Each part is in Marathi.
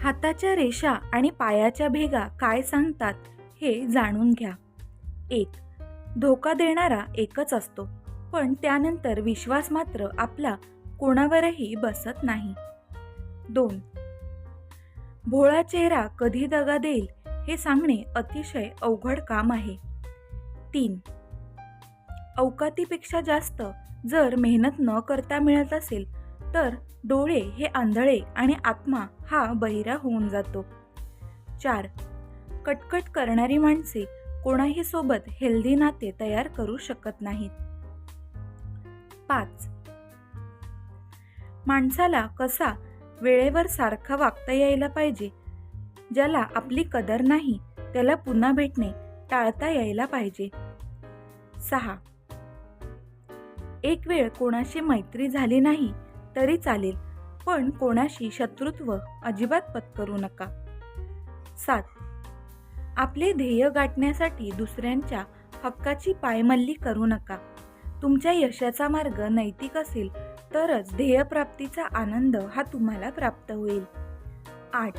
हाताच्या रेषा आणि पायाच्या भेगा काय सांगतात हे जाणून घ्या. एक धोका देणारा एकच असतो पण त्यानंतर विश्वास मात्र आपला कोणावरही बसत नाही. दोन भोळा चेहरा कधी दगा देईल हे सांगणे अतिशय अवघड काम आहे. तीन अवकातीपेक्षा जास्त जर मेहनत न करता मिळत असेल तर डोळे हे आंधळे आणि आत्मा हा बहिरा होऊन जातो. चार. कटकट करणारी माणसे कोणाही सोबत हेल्दी नाते तयार करू शकत नाहीत. पाच. माणसाला कसा वेळेवर सारखा वागता यायला पाहिजे ज्याला आपली कदर नाही त्याला पुन्हा भेटणे टाळता यायला पाहिजे. सहा. एक वेळ कोणाशी मैत्री झाली नाही तरी चालेल पण कोणाशी शत्रुत्व अजिबात पत्करू नका. सात. आपले ध्येय गाठण्यासाठी दुसऱ्यांच्या हक्काची पायमल्ली करू नका. तुमच्या यशाचा मार्ग नैतिक असेल तरच ध्येयप्राप्तीचा आनंद हा तुम्हाला प्राप्त होईल. आठ.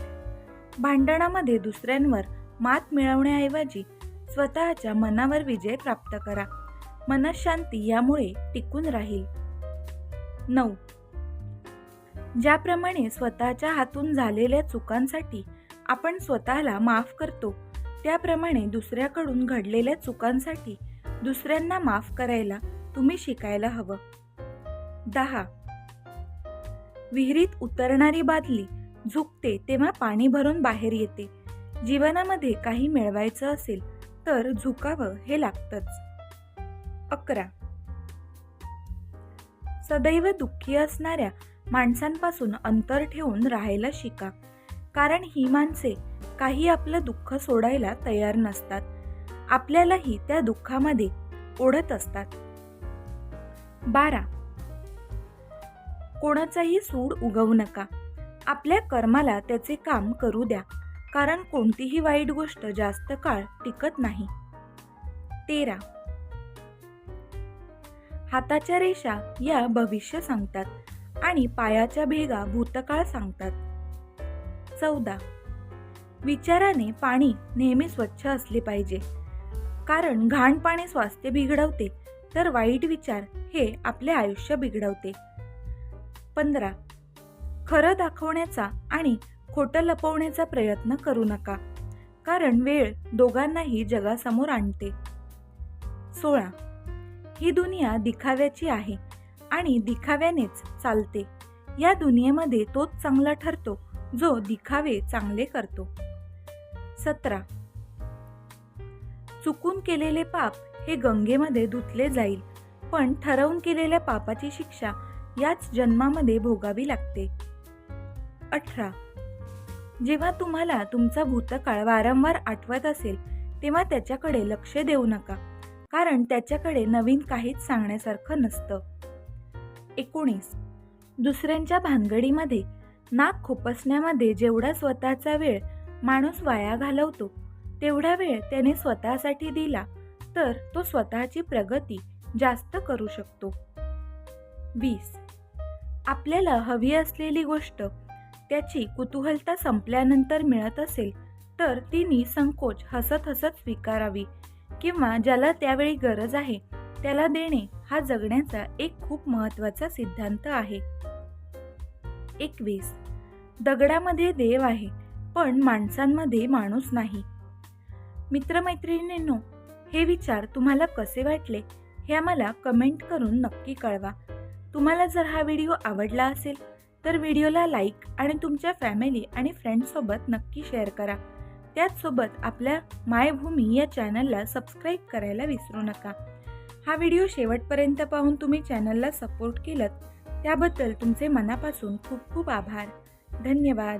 भांडणामध्ये दुसऱ्यांवर मात मिळवण्याऐवजी स्वतःच्या मनावर विजय प्राप्त करा. मनशांती यामुळे टिकून राहील. नऊ. ज्याप्रमाणे स्वतःच्या हातून झालेल्या चुकांसाठी आपण स्वतःला माफ करतो त्याप्रमाणे दुसऱ्याकडून घडलेल्या चुकांसाठी दुसऱ्यांना माफ करायला तुम्ही शिकायला हवं. दहा. विहिरीत उतरणारी बादली झुकते तेव्हा पाणी भरून बाहेर येते. जीवनामध्ये काही मिळवायचं असेल तर झुकावं हे लागतंच. अकरा. सदैव दुःखी असणाऱ्या माणसांपासून अंतर ठेवून राहायला शिका. कारण ही माणसे काही आपलं दुःख सोडायला तयार नसतात. आपल्यालाही त्या दुःखामध्ये ओढत असतात. बारा. कोणाचाही सूड उगवू नका. आपल्या कर्माला त्याचे काम करू द्या. कारण कोणतीही वाईट गोष्ट जास्त काळ टिकत नाही. तेरा. हाताच्या रेषा या भविष्य सांगतात. आणि पायाच्या भेगा भूतकाळ सांगतात. चौदा. विचाराने पाणी नेहमी स्वच्छ असले पाहिजे. कारण घाण पाणी स्वास्थ्य बिघडवते तर वाईट विचार हे आपले आयुष्य बिघडवते. पंधरा. खरं दाखवण्याचा आणि खोटं लपवण्याचा प्रयत्न करू नका कारण वेळ दोघांनाही जगासमोर आणते. सोळा. ही दुनिया दिखाव्याची आहे आणि दिखाव्यानेच चालते. या दुनियेमध्ये तोच चांगला ठरतो जो दिखावे चांगले करतो. सतरा. चुकून केलेले पाप हे गंगेमध्ये धुतले जाईल पण ठरवून केलेल्या पापाची शिक्षा याच जन्मामध्ये भोगावी लागते. अठरा. जेव्हा तुम्हाला तुमचा भूतकाळ वारंवार आठवत असेल तेव्हा त्याच्याकडे लक्ष देऊ नका कारण त्याच्याकडे नवीन काहीच सांगण्यासारखं नसतं. एकोणीस. दुसऱ्यांच्या भानगडीमध्ये नाक खुपसण्यामध्ये जेवढा स्वतःचा वेळ माणूस वाया घालवतो तेवढा वेळ त्याने स्वतःसाठी दिला तर तो स्वतःची प्रगती जास्त करू शकतो. वीस. आपल्याला हवी असलेली गोष्ट त्याची कुतूहलता संपल्यानंतर मिळत असेल तर ती निसंकोच हसत हसत स्वीकारावी किंवा ज्याला त्यावेळी गरज आहे त्याला देणे हा जगण्याचा एक खूप महत्त्वाचा सिद्धांत आहे. एकवीस. दगडामध्ये देव आहे पण माणसांमध्ये माणूस नाही. मित्रमैत्रिणींनो हे विचार तुम्हाला कसे वाटले हे आम्हाला कमेंट करून नक्की कळवा. तुम्हाला जर हा व्हिडिओ आवडला असेल तर व्हिडिओला लाईक आणि तुमच्या फॅमिली आणि फ्रेंड्ससोबत नक्की शेअर करा. त्याचसोबत आपल्या मायभूमी या चॅनलला सबस्क्राईब करायला विसरू नका. हा व्हिडिओ शेवटपर्यंत पाहून तुम्ही चॅनलला सपोर्ट केलं त्याबद्दल तुमचे मनापासून खूप खूप आभार. धन्यवाद.